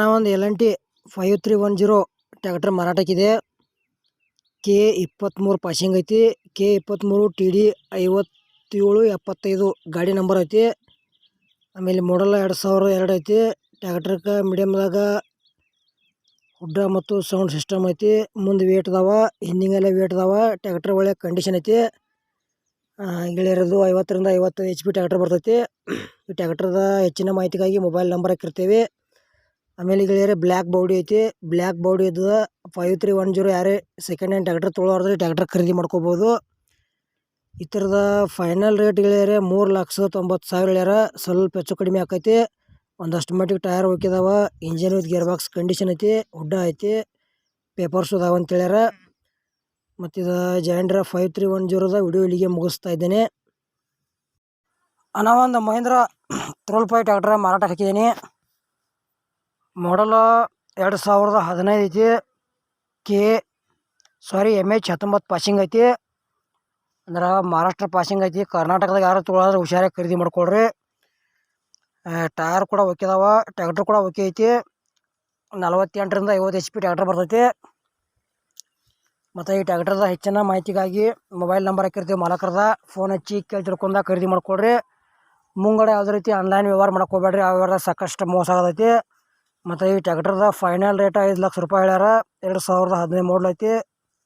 ಅಣ್ಣ ಒಂದು L N T five three one zero tractor ಮಾರಾಟಕ್ಕಿದೆ. K ಇಪ್ಪತ್ತ್ಮೂರು ಪಾಸಿಂಗ್ ಐತಿ. ಕೆ ಇಪ್ಪತ್ತ್ಮೂರು ಟಿ ಡಿ ಐವತ್ತೇಳು ಎಪ್ಪತ್ತೈದು ಗಾಡಿ ನಂಬರ್ ಐತಿ. ಆಮೇಲೆ ಮಾಡಲ್ ಎರಡು ಸಾವಿರ ಎರಡು ಐತಿ. ಟ್ಯಾಕ್ಟ್ರಕ್ಕೆ ಮೀಡಿಯಮ್ದಾಗ ಹುಡ್ಡ ಮತ್ತು ಸೌಂಡ್ ಸಿಸ್ಟಮ್ ಐತಿ. ಮುಂದೆ ವೇಟ್ ಅದಾವ. ಹಿಂದಿಂಗೆಲ್ಲ ವೇಟ್ ಅದಾವ. ಟ್ಯಾಕ್ಟ್ರ್ ಒಳ್ಳೆ ಕಂಡೀಷನ್ ಐತಿ. ಗೆಳೆಯರದು ಐವತ್ತರಿಂದ ಐವತ್ತು ಎಚ್ ಪಿ ಟ್ಯಾಕ್ಟರ್ ಬರ್ತೈತಿ. ಈ ಟ್ಯಾಕ್ಟರ್ದ ಹೆಚ್ಚಿನ ಮಾಹಿತಿಗಾಗಿ ಮೊಬೈಲ್ ನಂಬರ್ ಹಾಕಿರ್ತೀವಿ. ಆಮೇಲೆ ಗೆಳೆಯರೆ ಬ್ಲ್ಯಾಕ್ ಬೌಡಿ ಐತಿ. ಬ್ಲ್ಯಾಕ್ ಬೌಡಿ ಇದ್ದದ ಫೈವ್ ತ್ರೀ ಒನ್ ಜೀರೋ ಯಾರೇ ಸೆಕೆಂಡ್ ಹ್ಯಾಂಡ್ ಟ್ಯಾಕ್ಟರ್ ತೊಳೋರ್ದ್ರೆ ಟ್ಯಾಕ್ಟರ್ ಖರೀದಿ ಮಾಡ್ಕೋಬೋದು. ಈ ಥರದ ಫೈನಲ್ ರೇಟ್ ಗೆಳೆಯರೆ ಮೂರು ಲಕ್ಷ ತೊಂಬತ್ತು ಸಾವಿರ ಹೇಳ್ಯಾರ. ಸ್ವಲ್ಪ ಹೆಚ್ಚು ಕಡಿಮೆ ಆಕೈತಿ. ಒಂದಷ್ಟು ಮಟ್ಟಿಗೆ tyre ಹೋಗಿದಾವ engine with gear box condition ಐತಿ ಹುಡ್ಡ ಐತಿ ಪೇಪರ್ಸ್ ಅದಾವ ಅಂತ ಹೇಳ್ಯಾರ. ಮತ್ತು ಇದು ಜಾಂಡ್ರ ಫೈವ್ ತ್ರೀ ಒನ್ ಜೀರೋದ ವಿಡಿಯೋ ಇಲ್ಲಿಗೆ ಮುಗಿಸ್ತಾ ಇದ್ದೇನೆ. ಅನ್ನೋ ಒಂದು ಮಹೇಂದ್ರ ತ್ರೋಲ್ ಪೈ ಟ್ಯಾಕ್ಟ್ರ ಮಾರಾಟ ಹಾಕಿದ್ದೀನಿ. ಮಾಡಲ್ ಎರಡು ಸಾವಿರದ ಹದಿನೈದು ಐತಿ. ಕೆ ಸಾರಿ ಎಂ ಎಚ್ ಹತ್ತೊಂಬತ್ತು ಪಾಸಿಂಗ್ ಐತಿ. ಅಂದ್ರೆ ಮಹಾರಾಷ್ಟ್ರ ಪಾಸಿಂಗ್ ಐತಿ. ಕರ್ನಾಟಕದಾಗ ಯಾರು ತೊಗೊಳಾದ್ರೆ ಹುಷಾರಾಗಿ ಖರೀದಿ ಮಾಡ್ಕೊಳ್ರಿ. ಟಯರ್ ಕೂಡ ಓಕೆ ಅದಾವ. ಟ್ಯಾಕ್ಟ್ರ್ ಕೂಡ ಓಕೆ ಐತಿ. ನಲವತ್ತೆಂಟರಿಂದ ಐವತ್ತು ಎಚ್ ಪಿ ಟ್ಯಾಕ್ಟ್ರ್ ಬರ್ತೈತಿ. ಮತ್ತು ಈ ಟ್ಯಾಕ್ಟರ್ದ ಹೆಚ್ಚಿನ ಮಾಹಿತಿಗಾಗಿ ಮೊಬೈಲ್ ನಂಬರ್ ಹಾಕಿರ್ತೀವಿ ಮಾಲಕರದ. ಫೋನ್ ಹಚ್ಚಿ ಕೇಳಿ ತಿಳ್ಕೊಂಡ ಖರೀದಿ ಮಾಡ್ಕೊಳ್ರಿ. ಮುಂಗಡೆ ಯಾವುದೇ ರೀತಿ ಆನ್ಲೈನ್ ವ್ಯವಹಾರ ಮಾಡಕ್ಕೆ ಹೋಗ್ಬೇಡ್ರಿ ಆ ವ್ಯವಹಾರ ಸಾಕಷ್ಟು ಮೋಸ ಆಗತೈತಿ. ಮತ್ತು ಈ ಟ್ಯಾಕ್ಟರ್ದ ಫೈನಲ್ ರೇಟ್ ಐದು ಲಕ್ಷ ರೂಪಾಯಿ ಹೇಳ್ಯಾರ. ಎರಡು ಸಾವಿರದ ಹದಿನೈದು ಮಾಡಲ್ ಐತಿ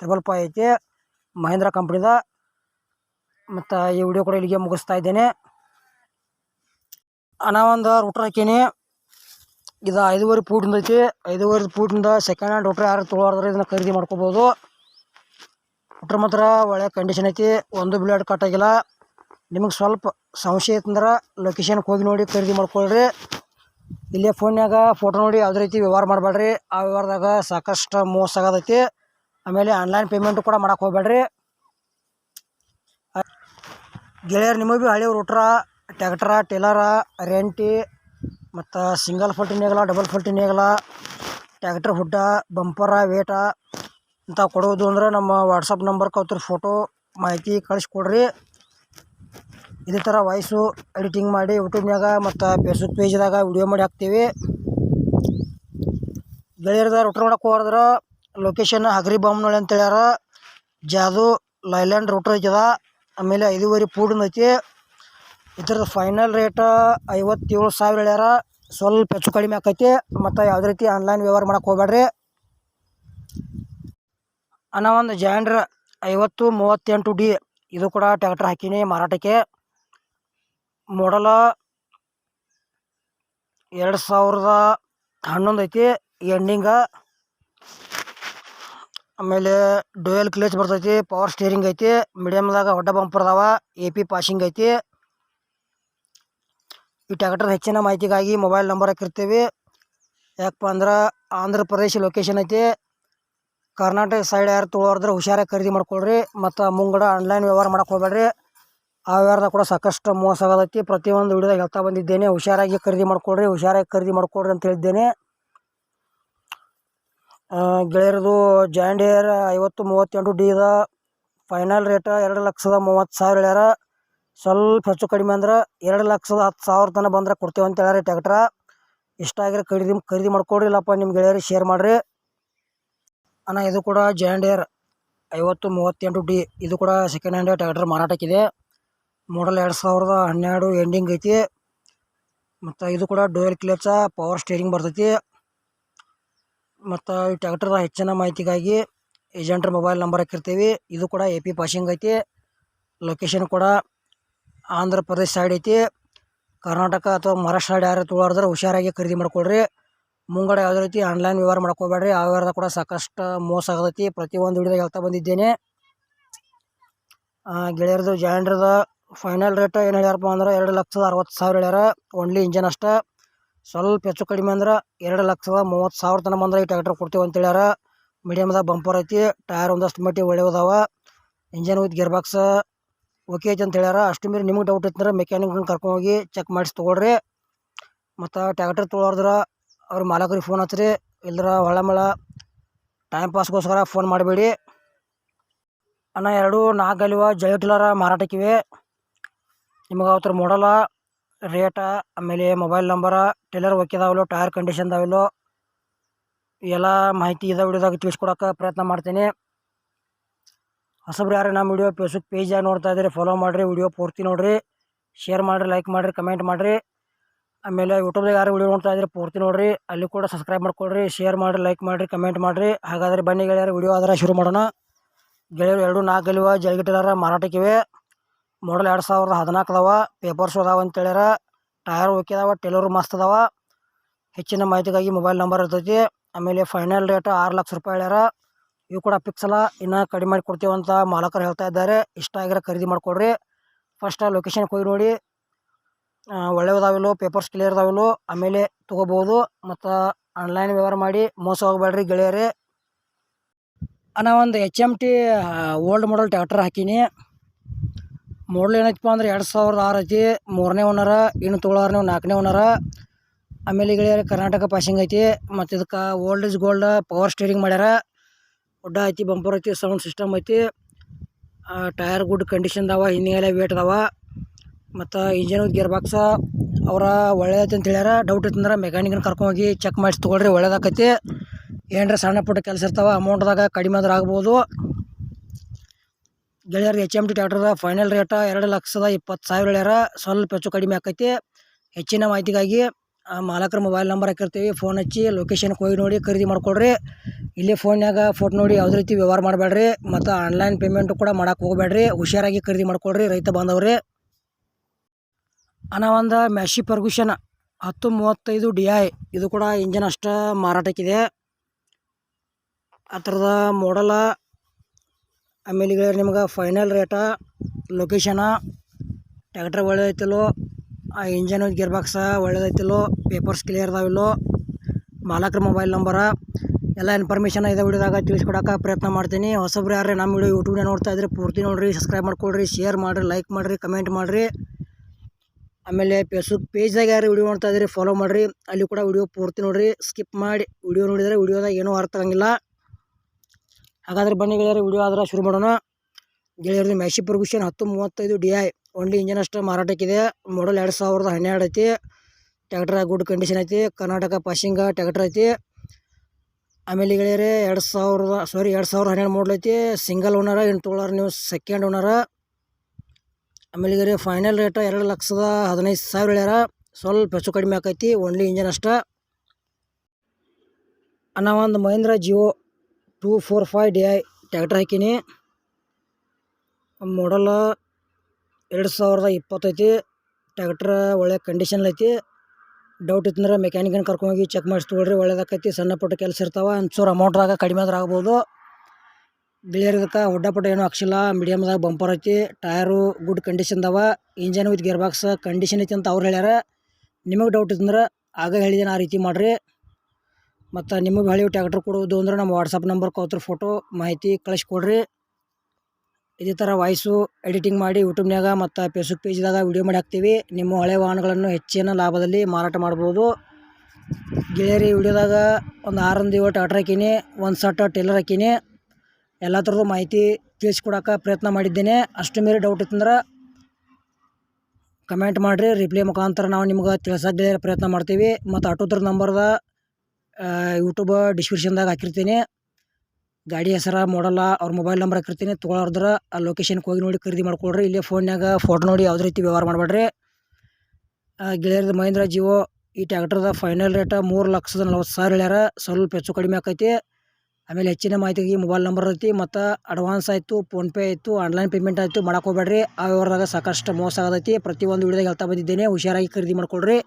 ಟ್ರಿಬಲ್ ಪಾಯ್ ಐತಿ, ಮಹೇಂದ್ರ ಕಂಪ್ನಿದ ಮತ್ತು ಈ ವಿಡಿಯೋ ಕೂಡ ಇಲ್ಲಿಗೆ ಮುಗಿಸ್ತಾ ಇದ್ದೇನೆ. ನಾ ಒಂದು ರೂಟ್ರ್ ಹಾಕೀನಿ. ಇದು ಐದುವರೆ ಫೂಟಿಂದ ಐತಿ. ಐದುವರೆ ಫೂಟಿಂದ ಸೆಕೆಂಡ್ ಹ್ಯಾಂಡ್ ರೂಟ್ರ್ ಯಾರು ತೊಗೊಳೋದ್ರೆ ಇದನ್ನು ಖರೀದಿ ಮಾಡ್ಕೋಬೋದು. ರೂಟ್ರ್ ಮಾತ್ರ ಒಳ್ಳೆ ಕಂಡೀಷನ್ ಐತಿ. ಒಂದು ಬ್ಲೇಡ್ ಕಟ್ ಆಗಿಲ್ಲ. ನಿಮಗೆ ಸ್ವಲ್ಪ ಸಂಶಯ ಐತಂದ್ರೆ ಲೊಕೇಶನ್ಗೆ ಹೋಗಿ ನೋಡಿ ಖರೀದಿ ಮಾಡ್ಕೊಳ್ರಿ. ಇಲ್ಲೇ ಫೋನ್ಯಾಗ ಫೋಟೋ ನೋಡಿ ಯಾವುದೇ ರೀತಿ ವ್ಯವಹಾರ ಮಾಡಬೇಡ್ರಿ. ಆ ವ್ಯವಹಾರದಾಗ ಸಾಕಷ್ಟು ಮೋಸ ಆಗೋದೈತಿ ಆಮೇಲೆ ಆನ್ಲೈನ್ ಪೇಮೆಂಟು ಕೂಡ ಮಾಡಕ್ಕೆ ಹೋಗ್ಬೇಡ್ರಿ. ಗೆಳೆಯರು ನಿಮಗೆ ಭೀ ಹಳೆ ರೂಟ್ರ ಟ್ಯಾಕ್ಟ್ರ ಟೇಲರ ರೆಂಟಿ ಮತ್ತು ಸಿಂಗಲ್ ಫಲ್ಟಿನ ನೇಗಲ ಡಬಲ್ ಫಲ್ಟಿನ ನೇಗಲ ಟ್ಯಾಕ್ಟ್ರ್ ಹುಡ್ಡ ಬಂಪರ ವೇಟ ಇಂಥ ಕೊಡೋದು ಅಂದ್ರೆ ನಮ್ಮ ವಾಟ್ಸಪ್ ನಂಬರ್ ಕೌತ್ರ ಫೋಟೋ ಮಾಹಿತಿ ಕಳಿಸ್ಕೊಡ್ರಿ ಇದೇ ಥರ ವಾಯ್ಸು ಎಡಿಟಿಂಗ್ ಮಾಡಿ ಯೂಟ್ಯೂಬ್ನಾಗ ಮತ್ತು ಫೇಸ್ಬುಕ್ ಪೇಜ್ದಾಗ ವಿಡಿಯೋ ಮಾಡಿ ಹಾಕ್ತೀವಿ. ಗೆಳೆಯರದ ರೂಟ್ರ್ ನೋಡೋಕೆ ಹೋದ್ರೆ ಲೊಕೇಶನ್ ಹಗರಿ ಬಾಮ್ನಳ್ಳಿ ಅಂತ ಹೇಳ್ಯಾರ. ಜಾದು, ಲೈಲ್ಯಾಂಡ್ ರೂಟ್ರ್ ಐತದ. ಆಮೇಲೆ ಐದುವರೆ ಪೂಡನ್ ಐತಿ. ಇದ್ರದ್ದು ಫೈನಲ್ ರೇಟ ಐವತ್ತೇಳು ಸಾವಿರ ಹೇಳ್ಯಾರ. ಸ್ವಲ್ಪ ಹೆಚ್ಚು ಕಡಿಮೆ ಆಕೈತಿ. ಮತ್ತು ಯಾವುದೇ ರೀತಿ ಆನ್ಲೈನ್ ವ್ಯವಹಾರ ಮಾಡಕ್ಕೆ ಹೋಗ್ಬೇಡ್ರಿ ಅನ್ನೋ ಒಂದು ಜಾಂಡ್ರ ಐವತ್ತು ಮೂವತ್ತೆಂಟು ಡಿ ಇದು ಕೂಡ ಟ್ಯಾಕ್ಟ್ರ್ ಹಾಕಿನಿ ಮಾರಾಟಕ್ಕೆ. ಮಾಡಲ ಎರಡು ಸಾವಿರದ ಹನ್ನೊಂದು ಐತಿ ಎಂಡಿಂಗ ಆಮೇಲೆ ಡುಯಲ್ ಕ್ಲೇಚ್ ಬರ್ತೈತಿ ಪವರ್ ಸ್ಟೇರಿಂಗ್ ಐತಿ ಮೀಡಿಯಮ್ದಾಗ ಹೊಡ್ಡ ಬಂಪರ್ ಅದಾವ ಎ ಪಿ ಪಾಸಿಂಗ್ ಐತಿ. ಈ ಟ್ಯಾಕ್ಟರ್ ಹೆಚ್ಚಿನ ಮಾಹಿತಿಗಾಗಿ ಮೊಬೈಲ್ ನಂಬರ್ ಹಾಕಿರ್ತೀವಿ. ಯಾಕಪ್ಪ ಅಂದ್ರೆ ಆಂಧ್ರ ಪ್ರದೇಶ ಲೊಕೇಶನ್ ಐತಿ. ಕರ್ನಾಟಕ ಸೈಡ್ ಯಾರು ತೊಗೊಳೋದ್ರೆ ಹುಷಾರಾಗಿ ಖರೀದಿ ಮಾಡ್ಕೊಳ್ರಿ, ಮತ್ತು ಮುಂಗಡ ಆನ್ಲೈನ್ ವ್ಯವಹಾರ ಮಾಡಕ್ಕೆ ಹೋಗ್ಬೇಡ್ರಿ. ಆ ಕೂಡ ಸಾಕಷ್ಟು ಮೋಸ ಆಗತೈತಿ ಪ್ರತಿಯೊಂದು ವಿಡಿಯೋದಾಗ ಹೇಳ್ತಾ ಬಂದಿದ್ದೇನೆ. ಹುಷಾರಾಗಿ ಖರೀದಿ ಮಾಡ್ಕೊಳ್ರಿ, ಹುಷಾರಾಗಿ ಖರೀದಿ ಮಾಡ್ಕೊಳ್ರಿ ಅಂತ ಹೇಳಿದ್ದೇನೆ. ಗೆಳೆಯರದು ಜಾಂಡಿಯರ್ ಐವತ್ತು, ಮೂವತ್ತೆಂಟು ಡಿ ಇದೆ ಫೈನಲ್ ರೇಟ ಎರಡು ಲಕ್ಷದ ಮೂವತ್ತು ಸಾವಿರ ಹೇಳ್ಯಾರ. ಸ್ವಲ್ಪ ಹೆಚ್ಚು ಕಡಿಮೆ ಅಂದ್ರೆ ಎರಡು ಲಕ್ಷದ ಹತ್ತು ಸಾವಿರ ತನಕ ಬಂದ್ರೆ ಕೊಡ್ತೇವೆ ಅಂತ ಹೇಳ್ಯಾರ ಟ್ಯಾಕ್ಟ್ರ ಇಷ್ಟ ಆಗಿರೋ ಖರೀದಿ ಖರೀದಿ ಮಾಡ್ಕೊಡ್ರಿ ಇಲ್ಲಪ್ಪ ನಿಮ್ಮ ಗೆಳೆಯರಿಗೆ ಶೇರ್ ಮಾಡಿರಿ. ಅಣ್ಣ, ಇದು ಕೂಡ ಜಾಂಡಿಯರ್ ಐವತ್ತು, ಮೂವತ್ತೆಂಟು ಡಿ ಇದು ಕೂಡ ಸೆಕೆಂಡ್ ಹ್ಯಾಂಡ್ ಟ್ಯಾಕ್ಟ್ರ್ ಮಾರಾಟಕ್ಕಿದೆ. ಮಾಡಲ್ ಎರಡು ಸಾವಿರದ ಹನ್ನೆರಡು ಎಂಡಿಂಗ್ ಐತಿ. ಮತ್ತು ಇದು ಕೂಡ ಡೋಯಲ್ ಕ್ಲಚ ಪವರ್ ಸ್ಟೇರಿಂಗ್ ಬರ್ತೈತಿ. ಮತ್ತು ಈ ಟ್ಯಾಕ್ಟರ್ದ ಹೆಚ್ಚಿನ ಮಾಹಿತಿಗಾಗಿ ಏಜೆಂಟ್ರ ಮೊಬೈಲ್ ನಂಬರ್ ಹಾಕಿರ್ತೀವಿ. ಇದು ಕೂಡ ಎ ಪಿ ಪಾಸಿಂಗ್ ಐತಿ. ಲೊಕೇಶನ್ ಕೂಡ ಆಂಧ್ರ ಪ್ರದೇಶ ಸೈಡ್ ಐತಿ. ಕರ್ನಾಟಕ ಅಥವಾ ಮಹಾರಾಷ್ಟ್ರ ಸೈಡ್ ಯಾರು ತೊಗೊಳೋದ್ರೆ ಹುಷಾರಾಗಿ ಖರೀದಿ ಮಾಡ್ಕೊಳ್ರಿ. ಮುಂಗಡೆ ಯಾವುದೇ ರೀತಿ ಆನ್ಲೈನ್ ವ್ಯವಹಾರ ಮಾಡ್ಕೋಬೇಡ್ರಿ. ಆ ವ್ಯವಹಾರದ ಕೂಡ ಸಾಕಷ್ಟು ಮೋಸ ಆಗತೈತಿ. ಪ್ರತಿಯೊಂದು ಹಿಡಿದಾಗ ಹೇಳ್ತಾ ಬಂದಿದ್ದೇನೆ. ಗೆಳೆಯರದು ಜಾಂಡ್ರದ ಫೈನಲ್ ರೇಟ್ ಏನು ಹೇಳ್ಯಾರಪ್ಪ ಅಂದ್ರೆ ಎರಡು ಲಕ್ಷದ ಅರವತ್ತು ಸಾವಿರ ಹೇಳ್ಯಾರ. ಓನ್ಲಿ ಇಂಜನ್ ಅಷ್ಟೇ. ಸ್ವಲ್ಪ ಹೆಚ್ಚು ಕಡಿಮೆ ಅಂದ್ರೆ ಎರಡು ಲಕ್ಷದ ಮೂವತ್ತು ಸಾವಿರ ತನಕ ಬಂದ್ರೆ ಈ ಟ್ಯಾಕ್ಟರ್ ಕೊಡ್ತೀವಿ ಅಂತ ಹೇಳ್ಯಾರ. ಮೀಡಿಯಮ್ದಾಗ ಬಂಪರ್ ಐತಿ ಟೈರ್ ಒಂದಷ್ಟು ಮಟ್ಟಿ ಒಳ್ಳೆ ಅದಾವ. Engine with gear box okay ಐತಿ ಅಂತ ಹೇಳ್ಯಾರ. ಅಷ್ಟು ಮೀರಿ ನಿಮಗೆ ಡೌಟ್ ಐತಂದ್ರೆ ಮೆಕ್ಯಾನಿಕ್ನ ಕರ್ಕೊಂಡೋಗಿ ಚೆಕ್ ಮಾಡಿಸಿ ತೊಗೊಳ್ರಿ. ಮತ್ತು ಟ್ಯಾಕ್ಟರ್ ತೊಗೊಳೋದ್ರೆ ಅವ್ರ ಮಾಲಕರಿಗೆ ಫೋನ್ ಹಚ್ಚಿರಿ ಇಲ್ದ್ರ ಹೊಳಮಳ ಟೈಮ್ ಪಾಸ್ಗೋಸ್ಕರ ಫೋನ್ ಮಾಡಬೇಡಿ. ಅಣ್ಣ ಎರಡು ನಾಲ್ಕು ಅಲ್ಲಿವ ಜಯ ಮಾರಾಟಕ್ಕಿವೆ. ನಿಮಗೆ ಅವತ್ತರ ಮಾಡಲ ರೇಟ ಆಮೇಲೆ ಮೊಬೈಲ್ ನಂಬರ ಟೇಲರ್ ಒಕ್ಕಿದಾವಲ್ಲೋ ಟೈರ್ ಕಂಡೀಷನ್ ಅದಾವಿಲ್ಲೋ, ಎಲ್ಲ ಮಾಹಿತಿ ಇದೆ ವಿಡಿಯೋದಾಗ ತಿಳಿಸ್ಕೊಡೋಕೆ ಪ್ರಯತ್ನ ಮಾಡ್ತೀನಿ. ಹೊಸಬ್ರು ಯಾರು ನಮ್ಮ ವಿಡಿಯೋ ಫೇಸ್ಬುಕ್ ಪೇಜಾಗಿ ನೋಡ್ತಾ ಇದ್ದೀರಿ ಫಾಲೋ ಮಾಡಿರಿ ವಿಡಿಯೋ ಪೂರ್ತಿ ನೋಡಿರಿ ಶೇರ್ ಮಾಡಿರಿ ಲೈಕ್ ಮಾಡಿರಿ ಕಮೆಂಟ್ ಮಾಡಿರಿ. ಆಮೇಲೆ ಯೂಟ್ಯೂಬ್ದಾಗ ಯಾರು ವಿಡಿಯೋ ನೋಡ್ತಾ ಇದ್ದೀರಿ, ಪೂರ್ತಿ ನೋಡಿರಿ, ಅಲ್ಲಿ ಕೂಡ ಸಬ್ಸ್ಕ್ರೈಬ್ ಮಾಡ್ಕೊಳ್ರಿ ಶೇರ್ ಮಾಡಿರಿ ಲೈಕ್ ಮಾಡಿರಿ ಕಮೆಂಟ್ ಮಾಡಿರಿ. ಹಾಗಾದರೆ ಬನ್ನಿ ಗೆಳೆಯರು ವಿಡಿಯೋ ಆದರೆ ಶುರು ಮಾಡೋಣ. ಗೆಳೆಯರು ಎರಡು ನಾಲ್ಕು ಗೆಲುವ ಜಲ್ಗಿಟ್ಟಿದಾರ ಮಾರಾಟಕ್ಕಿವೆ. ಮಾಡಲ್ ಎರಡು ಸಾವಿರದ ಹದಿನಾಲ್ಕು ಅದಾವ ಪೇಪರ್ಸ್ ಅದಾವ ಅಂತ ಹೇಳ್ಯಾರ. ಟಯರ್ ಓಕೆ ಅದಾವ ಟೇಲರು ಮಸ್ತ್ ಅದಾವ. ಹೆಚ್ಚಿನ ಮಾಹಿತಿಗಾಗಿ ಮೊಬೈಲ್ ನಂಬರ್ ಇರ್ತೈತಿ. ಆಮೇಲೆ ಫೈನಲ್ ರೇಟ್ ಆರು ಲಕ್ಷ ರೂಪಾಯಿ ಹೇಳ್ಯಾರ. ಇವು ಕೂಡ ಫಿಕ್ಸ್ ಅಲ್ಲ. ಇನ್ನೂ ಕಡಿಮೆ ಮಾಡಿ ಕೊಡ್ತೀವಿ ಅಂತ ಮಾಲಕರು ಹೇಳ್ತಾ ಇದ್ದಾರೆ. ಇಷ್ಟ ಆಗಿರೋ ಖರೀದಿ ಮಾಡಿಕೊಡ್ರಿ. ಫಸ್ಟ್ ಲೊಕೇಶನ್ಗೆ ಹೋಗಿ ನೋಡಿ. ಒಳ್ಳೆಯದಾವಿಲ್ಲೋ ಪೇಪರ್ಸ್ ಕ್ಲಿಯರ್ ಇದಾವಿಲ್ಲೋ, ಆಮೇಲೆ ತೊಗೋಬೋದು ಮತ್ತು ಆನ್ಲೈನ್ ವ್ಯವಹಾರ ಮಾಡಿ ಮೋಸ ಹೋಗಬೇಡ್ರಿ ಗೆಳೆಯರೇ. ನಾ ಒಂದು H M T old model tractor ಹಾಕೀನಿ. Model ಏನೈತಪ್ಪ ಅಂದ್ರೆ ಎರಡು ಸಾವಿರದ ಆರು ಐತಿ. ಮೂರನೇ ಓನರ, ಇನ್ನು ತೊಗೊಳಾರ ನೀವು ನಾಲ್ಕನೇ ಓನರ. ಆಮೇಲೆ ಈಗ ಕರ್ನಾಟಕ ಪಾಸಿಂಗ್ ಐತಿ. ಮತ್ತು ಇದಕ್ಕೆ old is gold power steering ಮಾಡ್ಯಾರ. ಒಡ್ಡ ಐತಿ ಬಂಪರ್ ಐತಿ ಸೌಂಡ್ ಸಿಸ್ಟಮ್ ಐತಿ. ಟಯರ್ ಗುಡ್ ಕಂಡೀಷನ್ ಅದಾವ ಹಿಂದಿಗೆಲ್ಲ ವೇಟ್ ಅದಾವ ಮತ್ತು ಇಂಜಿನ್ ಗೇರ್ ಬಾಕ್ಸ ಅವರ ಒಳ್ಳೇದೈತಿ ಅಂತ ಹೇಳ್ಯಾರ. ಡೌಟ್ ಐತಂದ್ರೆ ಮೆಕ್ಯಾನಿಕ್ನ ಕರ್ಕೊಂಡೋಗಿ ಚೆಕ್ ಮಾಡಿಸಿ ತೊಗೊಳ್ರಿ, ಒಳ್ಳೇದಾಕೈತಿ. ಏನರ ಸಣ್ಣ ಪುಟ್ಟ ಕೆಲಸ ಇರ್ತಾವ ಅಮೌಂಟ್ದಾಗ ಕಡಿಮೆ ಆದ್ರೆ ಆಗ್ಬೋದು. ಗೆಳೆಯರು ಎಚ್ ಎಂ ಟಿ ಟ್ಯಾಕ್ಟರ್ದ ಫೈನಲ್ ರೇಟ ಎರಡು ಲಕ್ಷದ ಇಪ್ಪತ್ತು ಸಾವಿರ ಹೇಳ್ಯಾರ ಸ್ವಲ್ಪ ಹೆಚ್ಚು ಕಡಿಮೆ ಆಕೈತಿ. ಹೆಚ್ಚಿನ ಮಾಹಿತಿಗಾಗಿ ಮಾಲಕರ ಮೊಬೈಲ್ ನಂಬರ್ ಹಾಕಿರ್ತೀವಿ. ಫೋನ್ ಹಚ್ಚಿ ಲೊಕೇಶನ್ಗೆ ಹೋಗಿ ನೋಡಿ, ಖರೀದಿ ಮಾಡ್ಕೊಳ್ರಿ ಇಲ್ಲೇ ಫೋನ್ಯಾಗ ಫೋಟೋ ನೋಡಿ ಯಾವುದೇ ರೀತಿ ವ್ಯವಹಾರ ಮಾಡಬೇಡ್ರಿ. ಮತ್ತು ಆನ್ಲೈನ್ ಪೇಮೆಂಟು ಕೂಡ ಮಾಡೋಕ್ಕೆ ಹೋಗಬೇಡ್ರಿ. ಹುಷಾರಾಗಿ ಖರೀದಿ ಮಾಡ್ಕೊಳ್ರಿ ರೈತ ಬಾಂಧವ್ರಿ. ಅನ್ನ ಒಂದು ಮ್ಯಾಶಿ ಪರ್ಗುಷನ್ ಹತ್ತು ಮೂವತ್ತೈದು ಡಿ ಐ. ಇದು ಕೂಡ ಇಂಜನ್ ಅಷ್ಟು ಮಾರಾಟಕ್ಕಿದೆ. ಆ ಥರದ ಮಾಡಲ ಆಮೇಲೆ ಈಗ ನಿಮ್ಗೆ ಫೈನಲ್ ರೇಟ ಲೊಕೇಶನ ಟ್ಯಾಕ್ಟ್ರ್ ಒಳ್ಳೆದೈತಿಲ್ಲೋ, ಆ ಇಂಜನ್ ಗೇರ್ ಬಾಕ್ಸ ಒಳ್ಳೆದೈತಿಲ್ಲೋ ಪೇಪರ್ಸ್ ಕ್ಲಿಯರ್ ಅದಾವಿಲ್ಲೋ, ಮಾಲಕ್ರ ಮೊಬೈಲ್ ನಂಬರ ಎಲ್ಲ ಇನ್ಫಾರ್ಮೇಷನ್ ಇದೆ ವಿಡಿಯೋದಾಗ ತಿಳಿಸ್ಕೊಡಕ್ಕೆ ಪ್ರಯತ್ನ ಮಾಡ್ತೀನಿ. ಹೊಸಬ್ರು ಯಾರೇ ನಮ್ಮ ವಿಡಿಯೋ ಯೂಟ್ಯೂಬ್ನ ನೋಡ್ತಾ ಇದ್ರೆ ಪೂರ್ತಿ ನೋಡಿರಿ ಸಬ್ಸ್ಕ್ರೈಬ್ ಮಾಡ್ಕೊಳ್ರಿ ಶೇರ್ ಮಾಡಿರಿ ಲೈಕ್ ಮಾಡಿರಿ ಕಮೆಂಟ್ ಮಾಡಿರಿ. ಆಮೇಲೆ ಫೇಸ್ಬುಕ್ ಪೇಜ್ದಾಗ ಯಾರು ವಿಡಿಯೋ ನೋಡ್ತಾ ಇದ್ರಿ ಫಾಲೋ ಮಾಡಿರಿ. ಅಲ್ಲಿ ಕೂಡ ವಿಡಿಯೋ ಪೂರ್ತಿ ನೋಡಿರಿ. ಸ್ಕಿಪ್ ಮಾಡಿ ವಿಡಿಯೋ ನೋಡಿದರೆ ವಿಡಿಯೋದಾಗ ಏನೂ ಅರ್ಥ ಆಗಂಗಿಲ್ಲ. ಹಾಗಾದ್ರೆ ಬನ್ನಿ ಗೆಳೆಯರು ವಿಡಿಯೋ ಆದ್ರೆ ಶುರು ಮಾಡೋಣ. ಗೆಳೆಯರದು ಮ್ಯಾಶಿ ಪರ್ಗುಷನ್ ಹತ್ತು ಮೂವತ್ತೈದು ಡಿ ಐ ಓನ್ಲಿ ಇಂಜನ್ ಅಷ್ಟು ಮಾರಾಟಕ್ಕಿದೆ. ಮಾಡಲ್ ಎರಡು ಸಾವಿರದ ಹನ್ನೆರಡು ಐತಿ. ಟ್ಯಾಕ್ಟ್ರ ಗುಡ್ ಕಂಡೀಷನ್ ಐತಿ. ಕರ್ನಾಟಕ ಪಾಸಿಂಗ ಟ್ಯಾಕ್ಟ್ರ್ ಐತಿ. ಆಮೇಲೆ ಗೆಳೆಯರೆ, ಎರಡು ಸಾವಿರದ ಸಾರಿ ಎರಡು ಸಾವಿರದ ಹನ್ನೆರಡು ಮಾಡಲ್ ಐತಿ. ಸಿಂಗಲ್ ಓನರ ಇನ್ನು ತೊಗೊಳಾರ ನೀವು ಸೆಕೆಂಡ್ ಓನರ ಆಮೇಲೆ ಗೆಳೆಯ ಫೈನಲ್ ರೇಟ ಎರಡು ಲಕ್ಷದ ಹದಿನೈದು ಸಾವಿರ ಹೇಳ್ಯಾರ. ಸ್ವಲ್ಪ ಹೆಚ್ಚು ಕಡಿಮೆ ಆಕೈತಿ. ಓನ್ಲಿ ಇಂಜನ್ ಅಷ್ಟ. ಅನ್ನ ಒಂದು Mahindra Jivo two, four five D I tractor ಹಾಕೀನಿ. Model ಎರಡು ಸಾವಿರದ ಇಪ್ಪತ್ತೈತಿ ಟ್ಯಾಕ್ಟ್ರ ಒಳ್ಳೆ ಕಂಡೀಷನ್ ಐತಿ. ಡೌಟ್ ಇತ್ತಂದ್ರೆ ಮೆಕ್ಯಾನಿಕನ್ ಕರ್ಕೊಂಡೋಗಿ ಚೆಕ್ ಮಾಡಿಸಿ ತೊಗೊಳ್ರಿ, ಒಳ್ಳೇದಾಕೈತಿ. ಸಣ್ಣ ಪುಟ್ಟ ಕೆಲಸ ಇರ್ತಾವೆ. ಒಂಚೂರು ಅಮೌಂಟ್ದಾಗ ಕಡಿಮೆ ಆದ್ರೆ ಆಗ್ಬೋದು. ಗಿಳಿಯರ್ ಇದಕ್ಕೆ ಪುಟ್ಟ ಏನೂ ಹಾಕ್ಸಿಲ್ಲ. ಮೀಡಿಯಮ್ದಾಗ ಬಂಪರ್ ಐತಿ. ಟಯರು ಗುಡ್ ಕಂಡೀಷನ್ ಅದಾವ engine with gear box condition ಐತಿ ಅಂತ ಅವ್ರು ಹೇಳ್ಯಾರ. ನಿಮಗೆ ಡೌಟ್ ಇತ್ತಂದ್ರೆ ಆಗ ಹೇಳಿದ್ದೇನೆ ಆ ರೀತಿ ಮಾಡಿರಿ. ಮತ್ತು ನಿಮಗೆ ಹಳೆ ಟ್ಯಾಕ್ಟ್ರ್ ಕೊಡುವುದು ಅಂದ್ರೆ ನಮ್ಮ ವಾಟ್ಸಪ್ ನಂಬರ್ ಕೋತ್ರ ಫೋಟೋ ಮಾಹಿತಿ ಕಳಿಸ್ಕೊಡ್ರಿ. ಇದೇ ಥರ ವಾಯ್ಸು ಎಡಿಟಿಂಗ್ ಮಾಡಿ ಯೂಟ್ಯೂಬ್ನಾಗ ಮತ್ತು ಫೇಸ್ಬುಕ್ ಪೇಜ್ದಾಗ ವಿಡಿಯೋ ಮಾಡಿ ಹಾಕ್ತೀವಿ. ನಿಮ್ಮ ಹಳೆ ವಾಹನಗಳನ್ನು ಹೆಚ್ಚಿನ ಲಾಭದಲ್ಲಿ ಮಾರಾಟ ಮಾಡ್ಬೋದು. ಗೆಳೆಯರಿ ವೀಡಿಯೋದಾಗ ಒಂದು ಆರೊಂದು ಏಳು ಟ್ಯಾಕ್ಟ್ರ್ ಹಾಕೀನಿ, ಒಂದು ಸಟ್ ಟೇಲರ್ ಹಾಕೀನಿ. ಎಲ್ಲ ಥರದ್ದು ಮಾಹಿತಿ ತಿಳಿಸ್ಕೊಡೋಕೆ ಪ್ರಯತ್ನ ಮಾಡಿದ್ದೇನೆ. ಅಷ್ಟು ಮೇಲೆ ಡೌಟ್ ಇತ್ತಂದ್ರೆ ಕಮೆಂಟ್ ಮಾಡಿರಿ. ರಿಪ್ಲೈ ಮುಖಾಂತರ ನಾವು ನಿಮ್ಗೆ ತಿಳ್ಸಕ್ಕೆ ಪ್ರಯತ್ನ ಮಾಡ್ತೀವಿ. ಮತ್ತು ಆಟೋದ್ರ ನಂಬರ್ದ ಯೂಟ್ಯೂಬ್ ಡಿಸ್ಕ್ರಿಪ್ಷನ್ದಾಗ ಹಾಕಿರ್ತೀನಿ. ಗಾಡಿ ಹೆಸರ ಮಾಡಲ್ಲ ಅವ್ರ ಮೊಬೈಲ್ ನಂಬರ್ ಹಾಕಿರ್ತೀನಿ. ತೊಗೊಳೋದ್ರ ಆ ಲೊಕೇಶನ್ಗೆ ಹೋಗಿ ನೋಡಿ ಖರೀದಿ ಮಾಡ್ಕೊಳ್ರಿ. ಇಲ್ಲೇ ಫೋನ್ಯಾಗ ಫೋಟೋ ನೋಡಿ ಯಾವುದೇ ರೀತಿ ವ್ಯವಹಾರ ಮಾಡಬೇಡ್ರಿ. ಗೆಳೆಯರದ ಮಹೇಂದ್ರ ಜಿಯೋ ಈ ಟ್ಯಾಕ್ಟ್ರದ ಫೈನಲ್ ರೇಟ ಮೂರು ಲಕ್ಷದ ನಲ್ವತ್ತು ಸಾವಿರ ಹೇಳ್ಯಾರ. ಸ್ವಲ್ಪ ಹೆಚ್ಚು ಕಡಿಮೆ ಆಕೈತಿ. ಆಮೇಲೆ ಹೆಚ್ಚಿನ ಮಾಹಿತಿಗೆ ಮೊಬೈಲ್ ನಂಬರ್ ಐತಿ. ಮತ್ತು ಅಡ್ವಾನ್ಸ್ ಆಯಿತು ಫೋನ್ಪೇ ಆಯಿತು ಆನ್ಲೈನ್ ಪೇಮೆಂಟ್ ಆಯಿತು ಹೋಗ್ಬೇಡ್ರಿ. ಆ ವ್ಯವಹಾರದಾಗ ಸಾಕಷ್ಟು ಮೋಸ ಆಗತೈತಿ ಪ್ರತಿಯೊಂದು ವಿಡಿಯೋದಾಗ ಹೇಳ್ತಾ ಬಂದಿದ್ದೇನೆ. ಹುಷಾರಾಗಿ ಖರೀದಿ ಮಾಡ್ಕೊಳ್ರಿ.